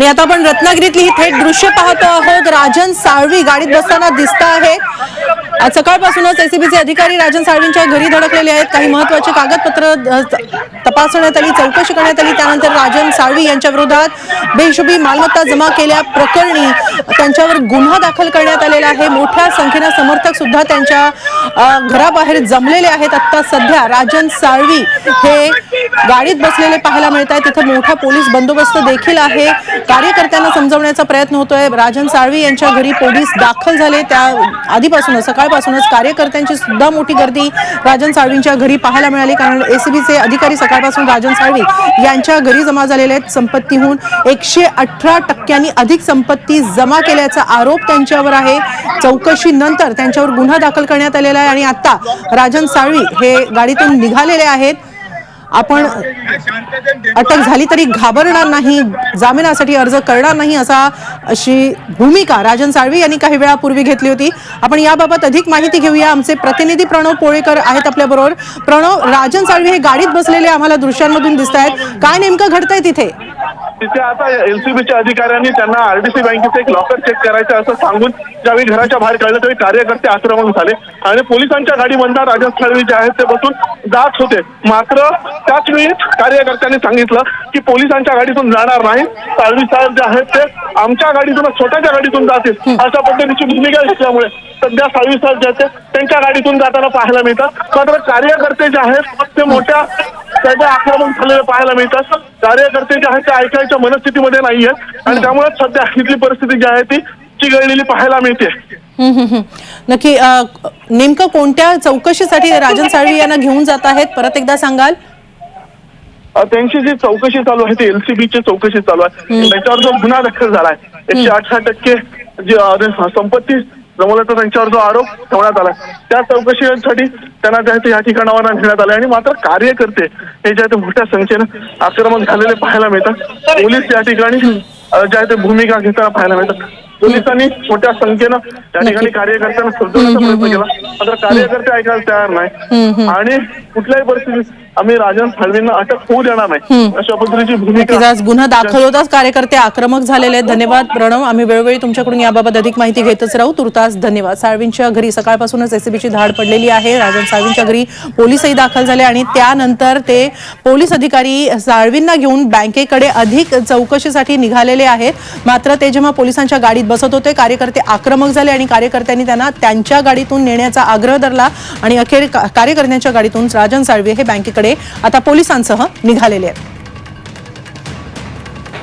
आणि आता आपण रत्नागिरीतली ही थेट दृश्य पाहतो आहोत. राजन साळवी गाडीत बसताना दिसत आहे. आज सकाळपासूनच एसीबीचे अधिकारी राजन साळवींच्या घरी धडकलेले आहेत. काही महत्वाची कागदपत्र तपासण्यात आली चौकशी करण्यात आली. त्यानंतर राजन साळवी यांच्या विरोधात बेहिशोबी मालमत्ता जमा केल्या. प्रकरणी त्यांच्यावर गुन्हा दाखल करण्यात आलेला आहे. मोठ्या संख्येनं समर्थक सुद्धा त्यांच्या घराबाहेर जमलेले आहेत. आता सध्या राजन साळवी हे गाडीत बसलेले पाहायला मिळत आहेत तिथं मोठा पोलीस बंदोबस्त देखील आहे. कार्यकर्त्यांना समजवण्याचा प्रयत्न होतोय. राजन साळवी यांच्या घरी पोलीस दाखल झाले. त्या आधीपासूनच सकाळपासूनच कार्यकर्त्यांची सुद्धा मोठी गर्दी राजन साळवींच्या घरी पाहायला मिळाली. कारण एसीबीचे अधिकारी सकाळपासून राजन साळवी यांच्या घरी जमा झालेले आहेत. संपत्तीहून एकशे अठरा टक्क्यांनी अधिक संपत्ती जमा केल्याचा आरोप त्यांच्यावर आहे. चौकशी नंतर त्यांच्यावर गुन्हा दाखल करण्यात आलेला आहे. आणि आता राजन साळवी हे गाडीतून निघालेले आहेत. आपण अटक झाली तरी घाबरणार नाही जामिनासाठी अर्ज करणार नाही असा अशी भूमिका राजन साळवी यांनी काही वेळापूर्वी घेतली होती. आपण याबाबत अधिक माहिती घेऊया. आमचे प्रतिनिधी प्रणव पोळेकर आहेत आपल्याबरोबर. प्रणव राजन साळवी हे गाडीत बसलेले आम्हाला दृश्यांमधून दिसत आहेत काय नेमकं घडतंय तिथे? तिथे आता एलसीबीच्या अधिकाऱ्यांनी त्यांना आरडीसी बँकेचं एक लॉकर चेक करायचं असं सांगून ज्यावेळी घराच्या बाहेर काढलं त्यावेळी कार्यकर्ते आक्रमण झाले. आणि पोलिसांच्या गाडीमधला राजन साळवी जे आहेत ते बसून जात होते. मात्र त्याच वेळी कार्यकर्त्यांनी सांगितलं की पोलिसांच्या गाडीतून जाणार नाही. साळवी साहेब जे आहेत ते आमच्या गाडीतून स्वतःच्या गाडीतून जातील अशा पद्धतीची भूमिका घेतल्यामुळे सध्या साळवी साहेब जे आहेत त्यांच्या गाडीतून जाताना पाहायला मिळतात. मात्र कार्यकर्ते जे आहेत ते मोठ्या त्याचे आक्रमण झालेले पाहायला मिळतात कार्यकर्ते जे आहेत ते ऐकायच्या मनस्थितीमध्ये नाही आहेत आणि त्यामुळे सध्या इथली परिस्थिती जी आहे ती चिघळलेली पाहायला मिळते. नक्की नेमकं कोणत्या चौकशीसाठी राजन साळवी यांना घेऊन जात आहेत? परत एकदा सांगाल. त्यांची जी चौकशी चालू आहे ती एलसीबीची चौकशी चालू आहे. त्याच्यावर जो गुन्हा दाखल झाला आहे एकशे अठरा टक्के जी संपत्ती जमवल्याचा त्यांच्यावर जो आरोप ठेवण्यात आला त्या चौकशीसाठी त्यांना जे आहे ते या ठिकाणावर नेण्यात आले आणि मात्र कार्यकर्ते हे जे आहे ते मोठ्या संख्येनं आक्रमक झालेले पाहायला मिळतात. पोलीस या ठिकाणी अ, जे आहे ते भूमिका घेताना पाहायला मिळतात. पोलिसांनी मोठ्या संख्येनं या ठिकाणी कार्यकर्त्यांना समजवण्याचा प्रयत्न केला. मात्र कार्यकर्ते ऐकायला तयार नाही आणि कुठल्याही परिस्थितीत आम्ही राजन साळवींना अटक होऊ देणार नाही. अशा पद्धतीची भूमिका गुन्हा दाखल होताच कार्यकर्ते आक्रमक झालेले आहेत. धन्यवाद प्रणव. आम्ही वेळोवेळी तुमच्याकडून याबाबत अधिक माहिती घेतच राहू. तुर्तास धन्यवाद. साळवींच्या घरी सकाळपासूनच एसीबीची धाड पडलेली आहे. राजन साळवींच्या घरी पोलीसही दाखल झाले आणि त्यानंतर ते पोलीस अधिकारी साळवींना घेऊन बँकेकडे अधिक चौकशीसाठी निघालेले आहेत. मात्र ते जेव्हा पोलिसांच्या गाडीत बसत होते कार्यकर्ते आक्रमक झाले आणि कार्यकर्त्यांनी त्यांना त्यांच्या गाडीतून नेण्याचा आग्रह धरला आणि अखेर कार्यकर्त्यांच्या गाडीतून राजन साळवे हे बँकेकडे आता पोलिसांसह निघालेले आहेत.